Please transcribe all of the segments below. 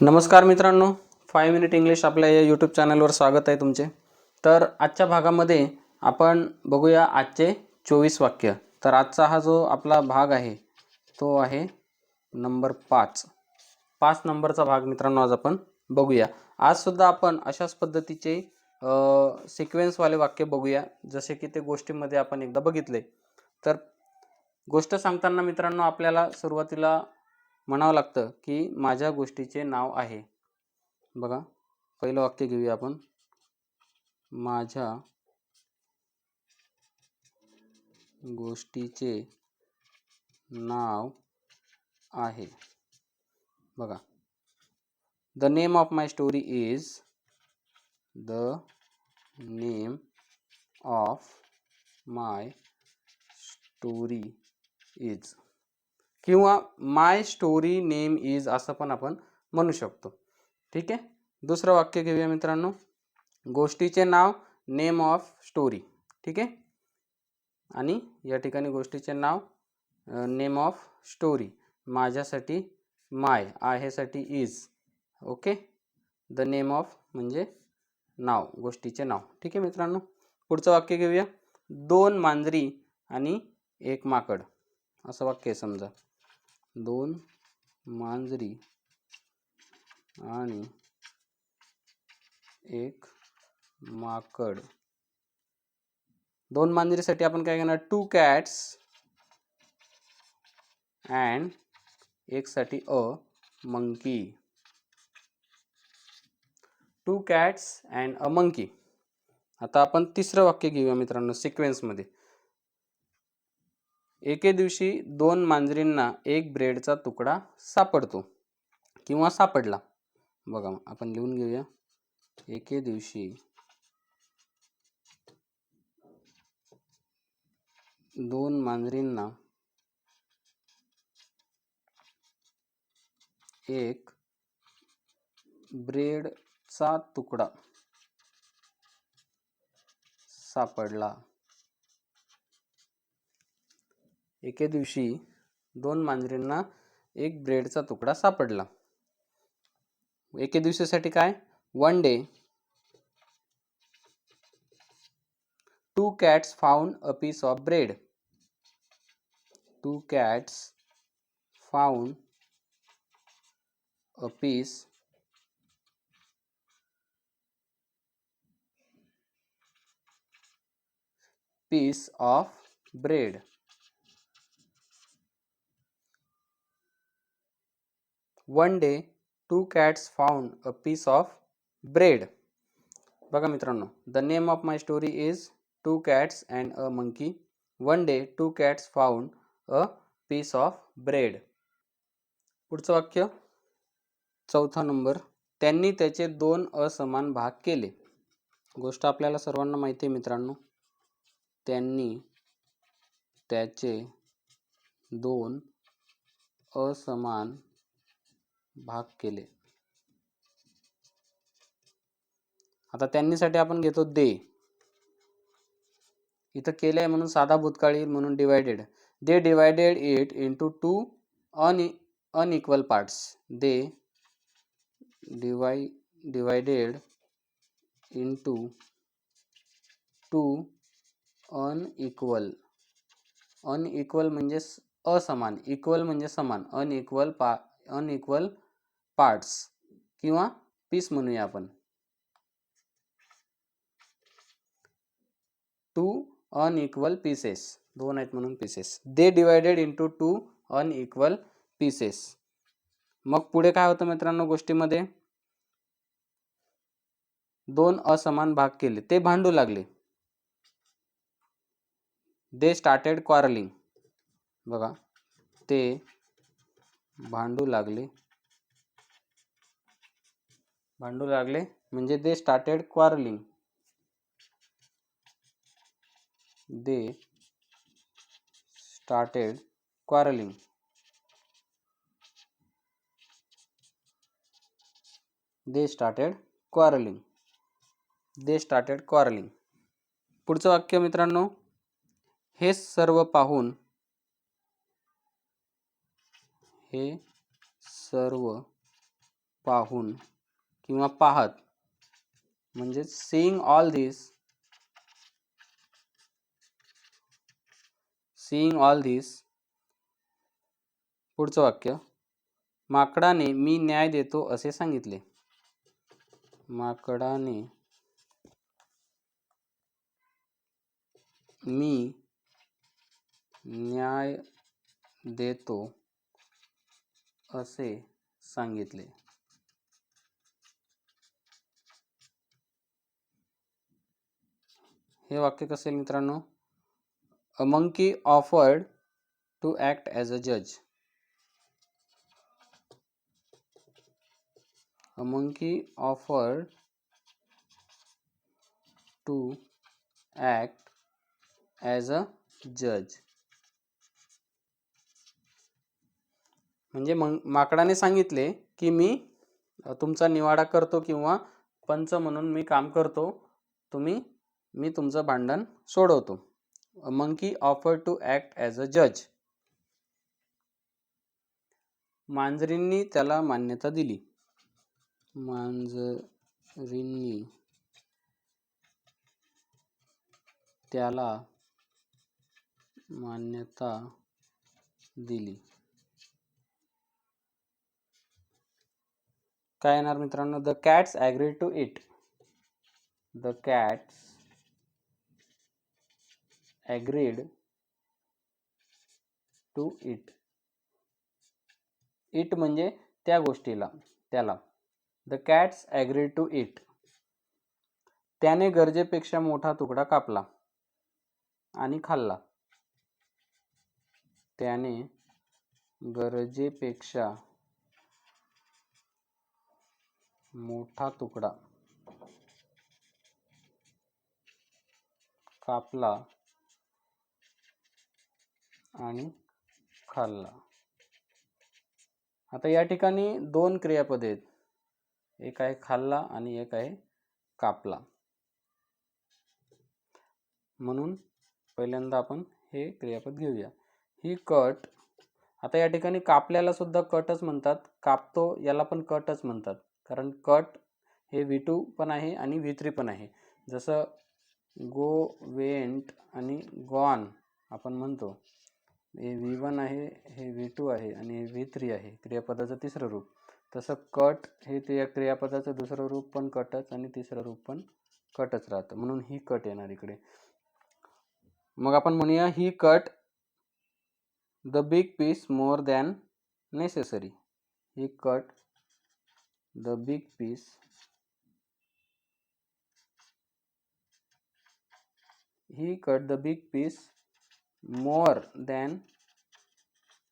नमस्कार मित्रांनो five minute English आपल्या या यूट्यूब चॅनलवर स्वागत आहे तुमचे. तर आजच्या भागामध्ये आपण बघूया आजचे चोवीस वाक्य. तर आजचा हा जो आपला भाग आहे तो आहे नंबर पाच. पाच नंबरचा भाग मित्रांनो आज आपण बघूया. आजसुद्धा आपण अशाच पद्धतीचे सिक्वेन्सवाले वाक्य बघूया. जसे की ते गोष्टीमध्ये आपण एकदा बघितले. तर गोष्ट सांगताना मित्रांनो आपल्याला सुरुवातीला म्हणावं लागतं की माझ्या गोष्टीचे नाव आहे. बघा पहिलं वाक्य घेऊया आपण. माझ्या गोष्टीचे नाव आहे. बघा. The name of my story is the name of my story is किंवा माय स्टोरी नेम इज असं पण आपण म्हणू शकतो. ठीक आहे? दुसरं वाक्य घेऊया मित्रांनो. गोष्टीचे नाव नेम ऑफ स्टोरी ठीक आहे? आणि या ठिकाणी गोष्टीचे नाव नेम ऑफ स्टोरी माझ्यासाठी my आहेसाठी is okay? The name of म्हणजे नाव गोष्टीचे नाव. ठीक आहे मित्रांनो? पुढचं वाक्य घेऊया. दोन मांजरी आणि एक माकड. असं वाक्य आहे समजा. दोन मांजरी आणि एक माकड. दोन मांजरीसाठी आपण काय घेणार? टू कॅट्स अँड एकसाठी a monkey. Two cats and a monkey आता आपण तिसरं वाक्य घेऊया मित्रांनो सिक्वेन्समध्ये एके दिवशी दोन मांजरींना एक ब्रेडचा तुकडा सापडतो किंवा सापडला. बघा आपण लिहून घेऊया. एके दिवशी दोन मांजरींना एक ब्रेडचा तुकडा सापडला. एके दिवशी दोन मांजरींना एक ब्रेडचा तुकडा सापडला. एके दिवसासाठी काय? One day two cats found a piece of bread two cats found a piece piece of bread. One day two cats found a piece of bread बघा मित्रांनो the name of my story is two cats and a monkey one day two cats found a piece of bread पुढचं वाक्य चौथा number त्यांनी त्याचे दोन असमान भाग केले. गोष्ट आपल्याला सर्वांना माहिती आहे मित्रांनो त्यांनी त्याचे दोन असमान भाग केले. आता त्यांनीसाठी आपण घेतो दे. इथं केले आहे म्हणून साधा भूतकाळ येईल म्हणून divided they divided it into two un unequal parts they divi divided into two unequal unequal म्हणजे असमान. इक्वल म्हणजे समान. अनइक्वल पा अनइक्वल पार्ट्स किंवा पीस म्हणूया आपण. टू अनइक्वल पीसेस दोन आहेत म्हणून pieces they divided into two unequal pieces मग पुढे काय होतं मित्रांनो गोष्टीमध्ये? दोन असमान भाग केले. ते भांडू लागले. दे स्टार्टेड क्वारलिंग बघा. ते भांडू लागले. भांडू लागले. म्हणजे they started quarrelling they started quarrelling they started quarrelling they started quarrelling पुढचं वाक्य मित्रांनो हे सर्व पाहून हे सर्व पाहून किंवा पाहत. म्हणजेच seeing all this seeing all this पुढचं वाक्य. माकडाने मी न्याय देतो असे सांगितले. माकडाने मी न्याय देतो असे सांगितले. हे वाक्य कसे आहे मित्रांनो? A monkey offered to act as a जज a monkey offered to act as a जज म्हणजे मग माकडाने सांगितले की मी तुमचा निवाडा करतो किंवा पंच म्हणून मी काम करतो तुम्ही मी तुमचं भांडण सोडवतो. Monkey offer to act as a जज मांजरींनी त्याला मान्यता दिली. मांजरींनी त्याला मान्यता दिली. काय येणार मित्रांनो? The cats agree to it the cats agreed to it. It म्हणजे त्या गोष्टीला त्याला. The cats agreed to it त्याने गरजेपेक्षा मोठा तुकडा कापला आणि खाल्ला. त्याने गरजेपेक्षा मोठा तुकडा कापला आणि खाल्ला. आता या ठिकाणी दोन क्रियापदे आहेत. एक आहे खाल्ला आणि एक आहे कापला. म्हणून पहिल्यांदा आपण हे क्रियापद घेऊया. ही कट आता या ठिकाणी कापल्याला सुद्धा कटच म्हणतात. कापतो याला पण कटच म्हणतात. कारण कट हे व्ही टू पण आहे आणि व्ही थ्री पण आहे. जसं गो वेंट आणि गॉन आपण म्हणतो. हे व्ही वन आहे हे व्ही टू आहे आणि हे व्ही थ्री आहे क्रियापदाचं तिसरं रूप. तसं कट हे त्या क्रियापदाचं दुसरं रूप पण कटच आणि तिसरं रूप पण कटच राहतं. म्हणून ही कट येणार इकडे. मग आपण म्हणूया he cut the big piece more than necessary he cut the big piece he cut the big piece more than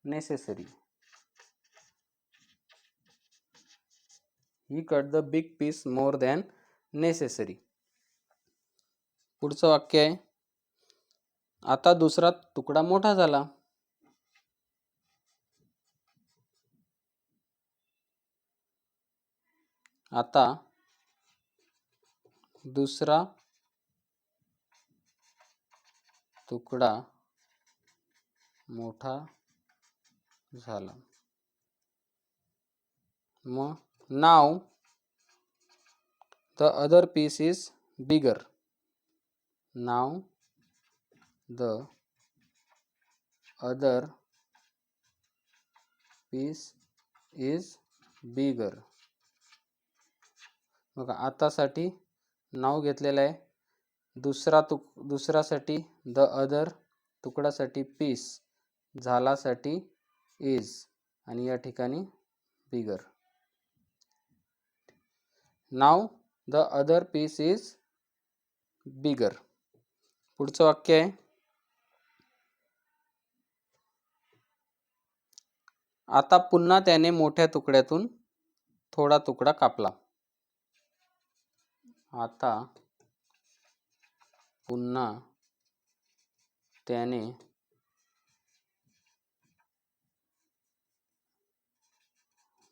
necessary he cut the big piece more than necessary पुढचं वाक्य आहे आता दुसरा तुकडा मोठा झाला आता दुसरा तुकडा मोठा झाला. मग नाव the other piece is bigger now the other piece is bigger बघा, आतासाठी नाव घेतलेलं आहे. दुसरा तुक, दुसऱ्यासाठी द अदर तुकडासाठी पीस झालासाठी इज आणि या ठिकाणी bigger now the other piece is bigger पुढचं वाक्य आहे. आता पुन्हा त्याने मोठ्या तुकड्यातून थोडा तुकडा कापला. आता पुन्हा त्याने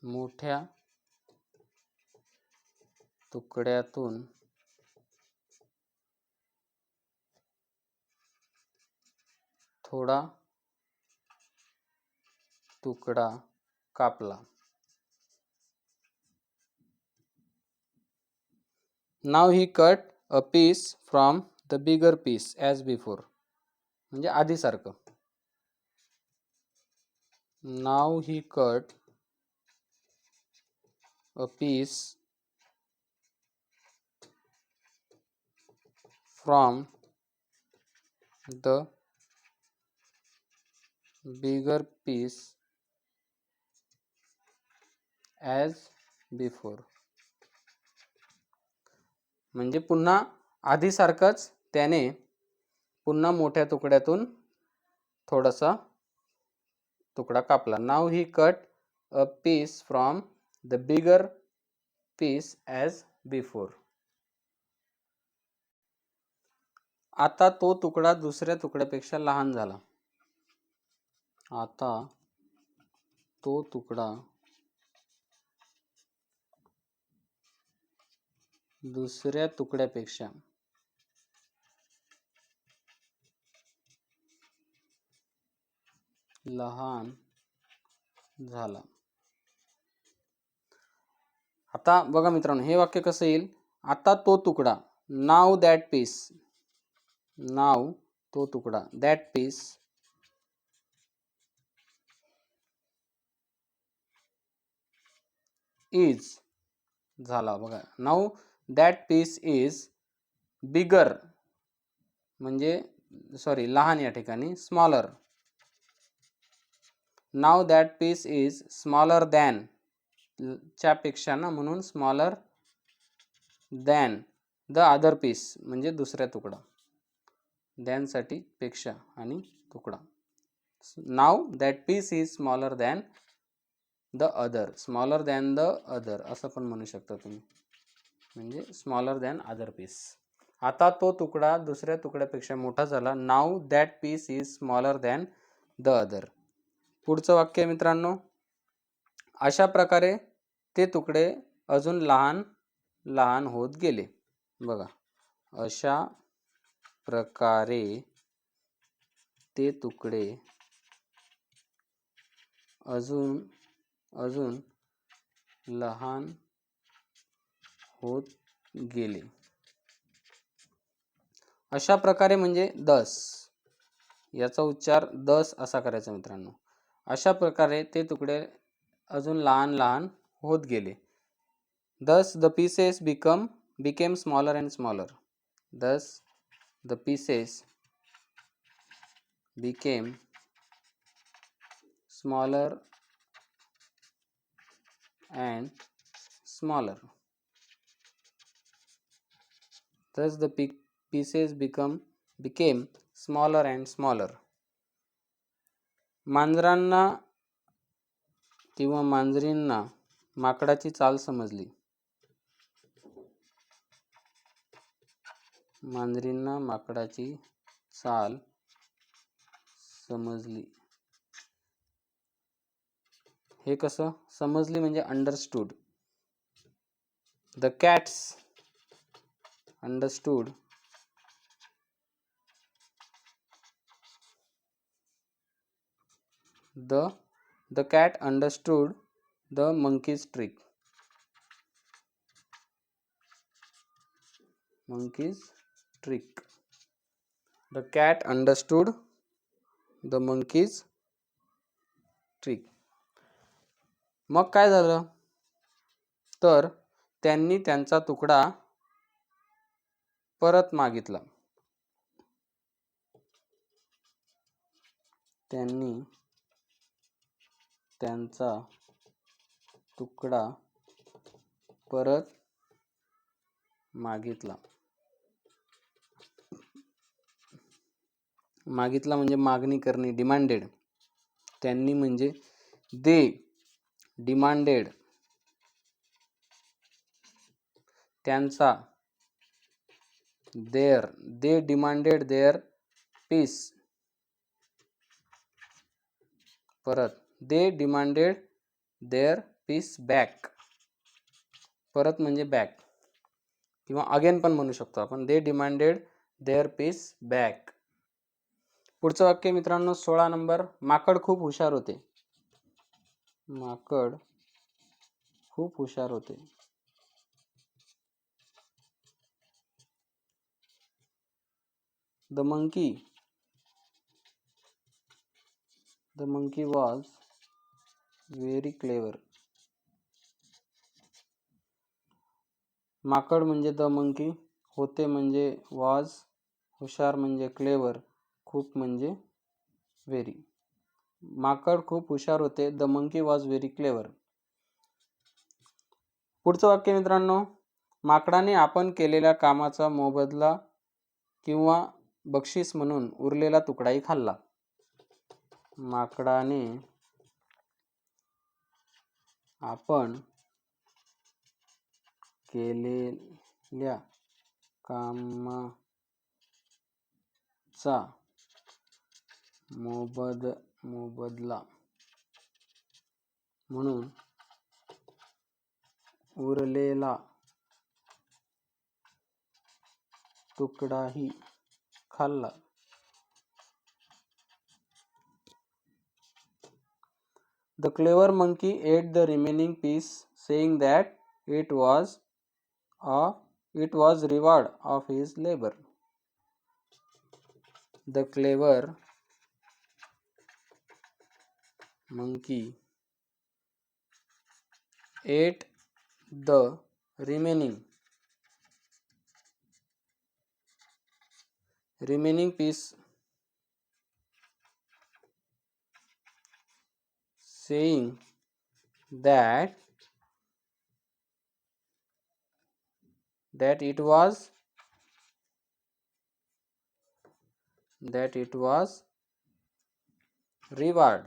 मोठ्या तुकड्यातून थोडा तुकडा कापला. नाव he cut a piece from the bigger piece as before म्हणजे आधीसारखं. नाव he cut a piece from the bigger piece as before म्हणजे पुन्हा आधीसारखंच त्याने पुन्हा मोठ्या तुकड्यातून थोडासा तुकडा कापला. नाव he cut a piece from the bigger piece as before आता तो तुकडा दुसऱ्या तुकड्यापेक्षा लहान झाला. आता तो तुकडा दुसऱ्या तुकड्यापेक्षा लहान झाला. आता बघा मित्रांनो हे वाक्य कसं येईल? आता तो तुकडा. नाव दॅट पीस नाव तो तुकडा. दॅट पीस इज झाला बघा. नाव दॅट पीस इज बिगर म्हणजे सॉरी लहान या ठिकाणी. Smaller now that piece is smaller than च्या पेक्षा ना म्हणून smaller than the other piece म्हणजे दुसऱ्या तुकडा. दॅनसाठी पेक्षा आणि तुकडा. नाव that piece is smaller than the other smaller than the other असं पण म्हणू शकता तुम्ही. म्हणजे स्मॉलर दॅन अदर पीस आता तो तुकडा दुसऱ्या तुकड्यापेक्षा मोठा झाला. नाव that piece is smaller than the other पुढचं वाक्य मित्रांनो. अशा प्रकारे ते तुकडे अजून लहान लहान होत गेले. बघा अशा प्रकारे ते तुकडे अजून अजून लहान होत गेले. अशा प्रकारे म्हणजे दस. याचा उच्चार दस असा करायचा मित्रांनो. अशा प्रकारे ते तुकडे अजून लहान लहान होत गेले. Thus the pieces become became smaller and smaller thus the pieces became smaller and smaller thus the pieces become became smaller and smaller. मांजरांना किंवा मांजरींना माकडाची चाल समजली. मांजरींना माकडाची चाल समजली. हे कसं? समजली म्हणजे understood the cats understood the the cat understood the monkey's trick. Monkey's trick. The cat understood the monkey's trick. मग काय झालं? तर त्यांनी त्यांचा तुकडा परत मागितला. त्यांनी त्यांचा तुकडा परत मागितला. मागितला म्हणजे मागणी करणे डिमांडेड त्यांनी म्हणजे दे डिमांडेड त्यांचा their they demanded their piece परत they demanded their piece back परत म्हणजे बॅक किंवा अगेन पण म्हणू शकतो आपण. They demanded their piece back पुढचं वाक्य मित्रांनो सोळा नंबर. माकड खूप हुशार होते. माकड खूप हुशार होते. The monkey the monkey was very clever माकड म्हणजे द मंकी होते म्हणजे वॉज हुशार म्हणजे क्लेवर खूप म्हणजे व्हेरी माकड खूप हुशार होते the monkey was very clever. पुढचं वाक्य मित्रांनो माकडाने आपण केलेल्या कामाचा मोबदला किंवा बक्षीस म्हणून उरलेला तुकडाही खाल्ला. माकडाने आपण केलेल्या कामाचा मोबद मोबदला म्हणून उरलेला तुकडाही खाल्ला The clever monkey ate the remaining piece, saying that it was a it was reward of his labor. The clever monkey ate the remaining remaining piece saying that that it was that it was reward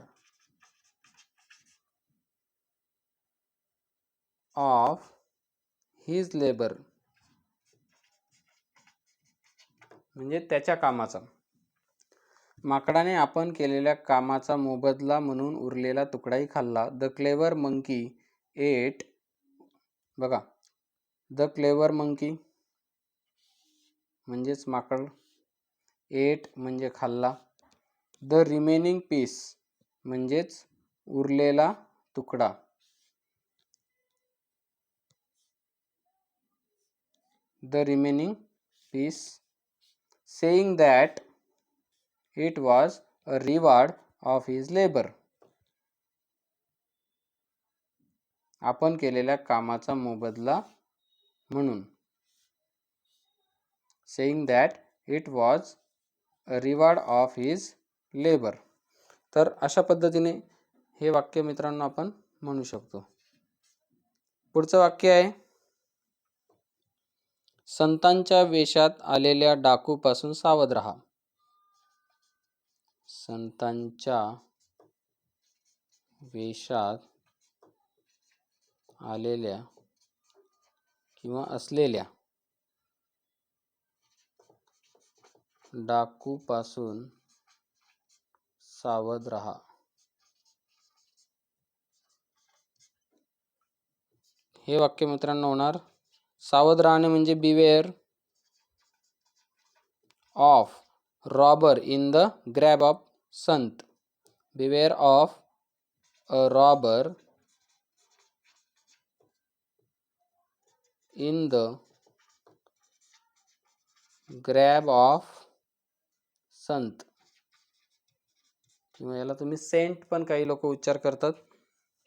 of his labor. म्हणजे त्याच्या कामाचा. माकडाने आपण केलेल्या कामाचा मोबदला म्हणून उरलेला तुकडाही खाल्ला. द क्लेवर मंकी एट बघा द क्लेवर मंकी म्हणजेच माकड. एट म्हणजे खाल्ला. द रिमेनिंग पीस म्हणजेच उरलेला तुकडा. The remaining piece saying that it was a reward of his labour. आपण केलेल्या कामाचा मोबदला म्हणून. Saying that it was reward of his labour तर अशा पद्धतीने हे वाक्य मित्रांनो आपण म्हणू शकतो. पुढचं वाक्य आहे. संतांच्या वेशात आलेल्या डाकूपासून सावध राहा. संतांच्या वेशात आलेल्या किंवा असलेल्या डाकूपासून सावध राहा. हे वाक्य मित्रांनो होणार. सावध राहणे म्हणजे beware of robber in the garb of sant. Beware of a robber in the garb of sant. किंवा याला तुम्ही सेंट पण काही लोक उच्चार करतात.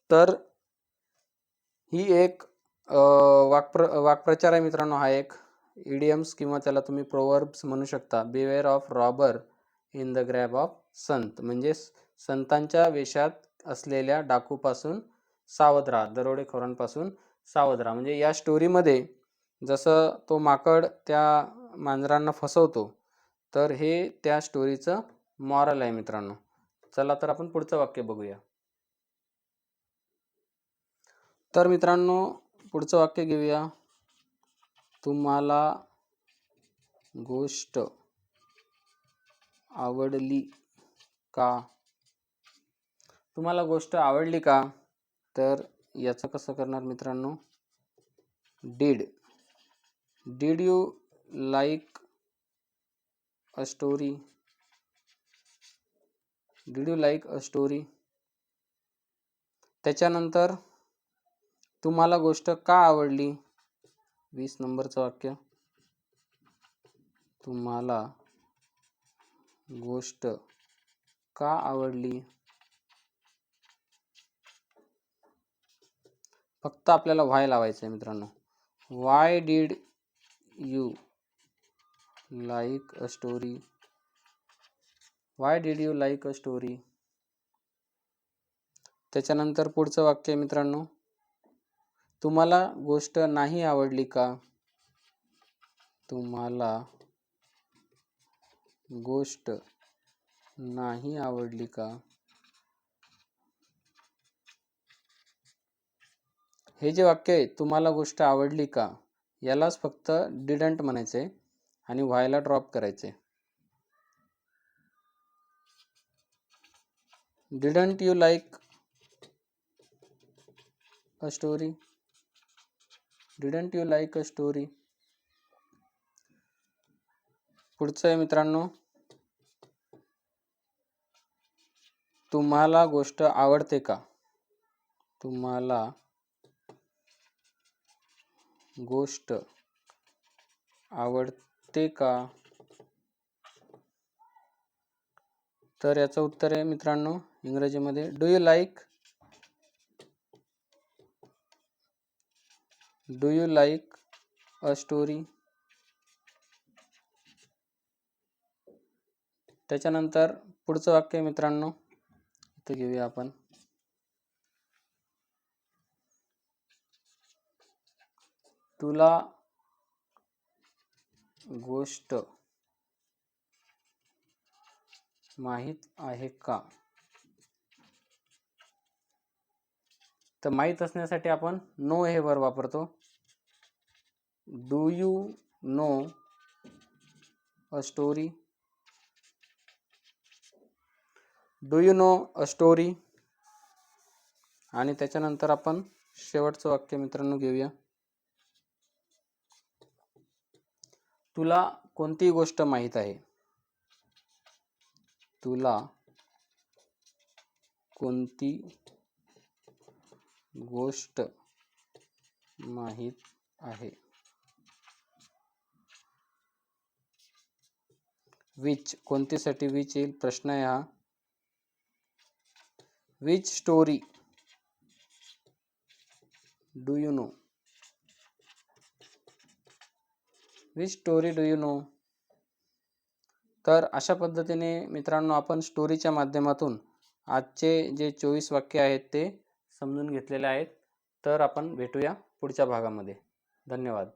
तर ही एक वाक्प्र वाक्प्रचार आहे मित्रांनो हा एक इडियम्स किंवा त्याला तुम्ही प्रोवर्ब्स म्हणू शकता. Beware of robber in the garb of sant. म्हणजे संतांच्या वेशात असलेल्या डाकूपासून सावध राहा. दरोडेखोरांपासून सावध राहा म्हणजे या स्टोरीमध्ये जसं तो माकड त्या मांजरांना फसवतो तर हे त्या स्टोरीचं मॉरल आहे मित्रांनो. चला तर आपण पुढचं वाक्य बघूया. तर मित्रांनो पुढचं वाक्य घेऊया. तुम्हाला गोष्ट आवडली का? तुम्हाला गोष्ट आवडली का? तर याचं कसं करणार मित्रांनो? Did did you like a story did you like a story त्याच्यानंतर तुम्हाला गोष्ट का आवडली? वीस नंबरचं वाक्य. तुम्हाला गोष्ट का आवडली? फक्त आपल्याला व्हाय लावायचं आहे मित्रांनो. Why did you like a story why did you like a story त्याच्यानंतर पुढचं वाक्य आहे मित्रांनो. तुम्हाला गोष्ट नाही आवडली का? तुम्हाला गोष्ट नाही आवडली का? हे जे वाक्य आहे तुम्हाला गोष्ट आवडली का? यालाच फक्त डिडंट म्हणायचे आणि व्हायला ड्रॉप करायचे. Didn't you like a story didn't you like a story पुढचं आहे मित्रांनो. तुम्हाला गोष्ट आवडते का? तुम्हाला गोष्ट आवडते का? तर याचं उत्तर आहे मित्रांनो इंग्रजीमध्ये do you like do you like a story त्याच्यानंतर पुढचं वाक्य आहे मित्रांनो इथं घेऊया आपण. तुला गोष्ट माहीत आहे का? तर माहीत असण्यासाठी आपण नो हे वर वापरतो. Do you know a story do you know a story आणि त्याच्यानंतर आपण शेवटचं वाक्य मित्रांनो घेऊया. तुला कोणती गोष्ट माहीत आहे? तुला कोणती गोष्ट माहीत आहे? विच कोणतीसाठी विच येईल? प्रश्न आहे हा. Which story do you know which story do you know तर अशा पद्धतीने मित्रांनो आपण स्टोरीच्या माध्यमातून आजचे जे चोवीस वाक्य आहेत ते समजून घेतलेले आहेत. तर आपण भेटूया पुढच्या भागामध्ये. धन्यवाद.